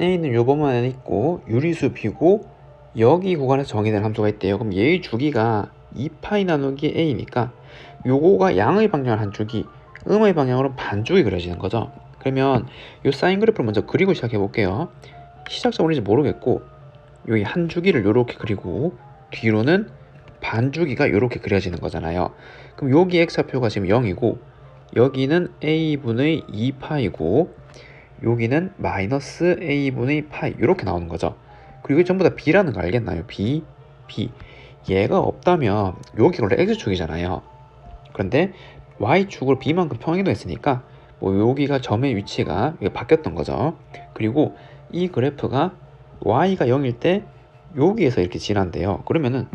A는 요 범위안에 있고 유리수 B고 여기 구간에서 정의된 함수가 있대요. 그럼 얘의 주기가 2파이 나누기 A니까 요거가 양의 방향을 한 주기, 음의 방향으로 반 주기 그려지는 거죠. 그러면 요 사인 그래프를 먼저 그리고 시작해 볼게요. 시작점은인지 모르겠고 여기 한 주기를 요렇게 그리고 뒤로는 반 주기가 요렇게 그려지는 거잖아요. 그럼 여기 x좌표가 지금 0이고 여기는 a분의 2파이고 여기는 마이너스 a분의 파이 이렇게 나오는 거죠. 그리고 전부 다 b라는 거 알겠나요? b, b. 얘가 없다면 여기 원래 x축이잖아요. 그런데 y축으로 b만큼 평행이동했으니까 뭐 여기가 점의 위치가 바뀌었던 거죠. 그리고 이 그래프가 y가 0일 때 여기에서 이렇게 지난대요. 그러면은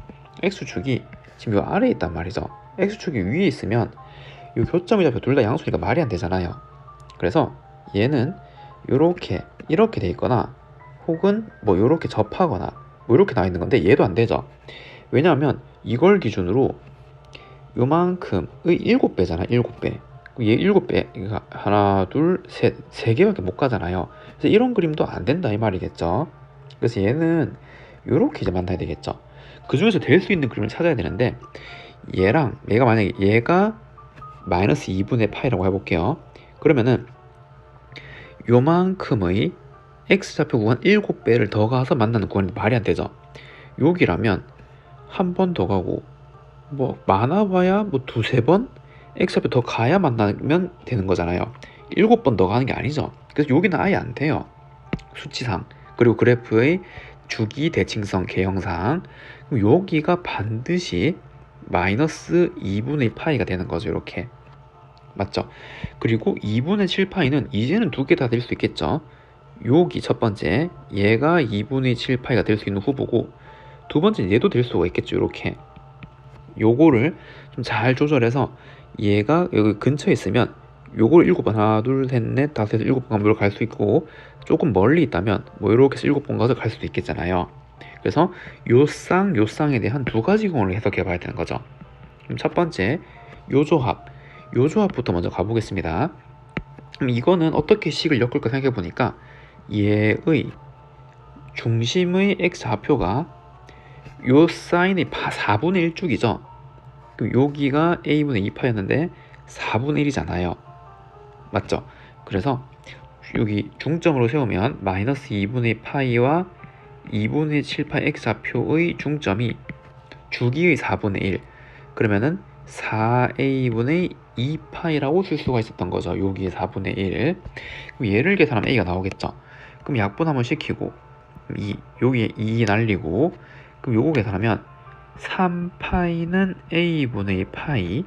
x축이 지금 요 아래에 있단 말이죠. x축이 위에 있으면 요 교점이 잡혀 둘 다 양수니까 말이 안 되잖아요. 그래서 얘는 요렇게 이렇게 돼 있거나 혹은 뭐 요렇게 접하거나 뭐 이렇게 나와 있는 건데 얘도 안 되죠. 왜냐하면 이걸 기준으로 요만큼의 7배잖아 7배. 얘 7배 하나 둘셋세 개밖에 못 가잖아요. 그래서 이런 그림도 안 된다 이 말이겠죠. 그래서 얘는 요렇게 이제 만나야 되겠죠. 그 중에서 될 수 있는 그림을 찾아야 되는데 얘랑 얘가 만약에 얘가 마이너스 2분의 파이라고 해볼게요. 그러면은 요만큼의 x좌표 구간 7배를 더 가서 만나는 구간이 말이 안 되죠. 여기라면 한 번 더 가고 뭐 많아봐야 뭐 두세 번 x좌표 더 가야 만나면 되는 거잖아요. 일곱 번더 가는 게 아니죠. 그래서 여기는 아예 안 돼요. 수치상 그리고 그래프의 주기 대칭성 개형상. 여기가 반드시 마이너스 2분의 파이가 되는 거죠 이렇게 맞죠? 그리고 2분의 7파이는 이제는 두 개 다 될 수 있겠죠? 여기 첫 번째 얘가 2분의 7파이가 될 수 있는 후보고 두 번째 얘도 될 수가 있겠죠 이렇게. 요거를 좀 잘 조절해서 얘가 여기 근처에 있으면 요걸 일곱 번 하나 둘 셋 넷 다섯 여섯 일곱 번 가면 갈 수 있고 조금 멀리 있다면 뭐 이렇게 해서 일곱 번 가서 갈 수도 있겠잖아요. 그래서 요 쌍 요 쌍에 대한 두 가지 공을 해석해 봐야 되는 거죠. 첫 번째 요 조합 요 조합부터 먼저 가보겠습니다. 이거는 어떻게 식을 엮을까 생각해 보니까 얘의 중심의 x좌표가 요 사인이 4분의 1쭉이죠? 그럼 여기가 a분의 2파였는데 4분의 1이잖아요. 맞죠? 그래서 여기 중점으로 세우면 마이너스 2분의 파이와 2분의 7파이 x좌표의 중점이 주기의 4분의 1 그러면은 4a분의 2파이라고 쓸 수가 있었던 거죠. 여기에 4분의 1 그럼 얘를 계산하면 a가 나오겠죠. 그럼 약분 한번 시키고 이 여기에 2 날리고 그럼 요거 계산하면 3파이는 a분의 파이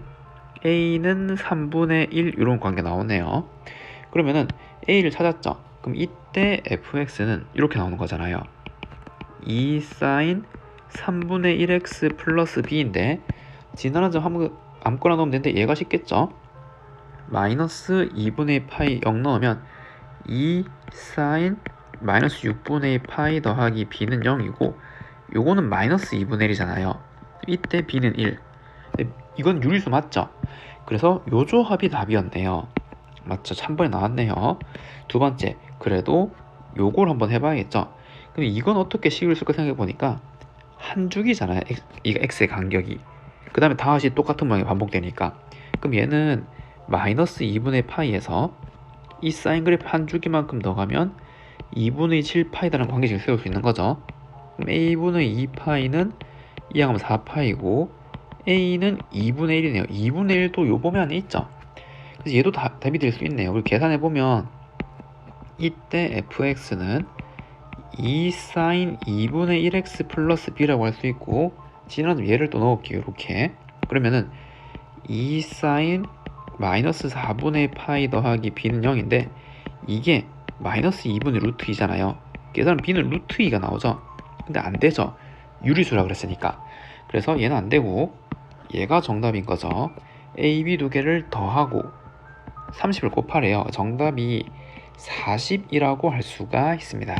a는 3분의 1 이런 관계 나오네요. 그러면은 a를 찾았죠. 그럼 이때 fx는 이렇게 나오는 거잖아요. 2 사인 3분의 1x 플러스 b인데 지나는 점 아무거나 넣으면 되는데 얘가 쉽겠죠? 마이너스 2분의 파이 0 넣으면 2 사인 마이너스 6분의 파이 더하기 b는 0이고 요거는 마이너스 2분의 1이잖아요. 이때 b는 1 이건 유리수 맞죠? 그래서 요 조합이 답이었네요. 맞죠? 3번에 나왔네요. 두 번째 그래도 요걸 한번 해봐야겠죠? 그럼 이건 어떻게 식을 쓸까 생각해 보니까 한 주기잖아요. 이거 x의 간격이 그 다음에 다시 똑같은 모양이 반복되니까. 그럼 얘는 마이너스 2분의 파이에서 이 사인 그래프 한 주기만큼 더 가면 2분의 7 파이라는 관계식을 세울 수 있는 거죠. 그럼 a분의 2 파이는 이항하면 4 파이고 a는 2분의 1이네요. 2분의 1도 요 범위 안에 있죠. 그래서 얘도 다, 답이 될 수 있네요. 그리고 계산해 보면 이때 fx는 2 sin 2분의 1x 플러스 b라고 할 수 있고 지난주 얘를 또 넣을게요 이렇게. 그러면은 2 sin 마이너스 4분의 파이 더하기 b는 0인데 이게 마이너스 2분의 루트 2잖아요. 계산은 b는 루트 2가 나오죠. 근데 안 되죠. 유리수라 그랬으니까. 그래서 얘는 안 되고 얘가 정답인 거죠. A, b 두 개를 더하고 30을 곱하래요. 정답이 40이라고 할 수가 있습니다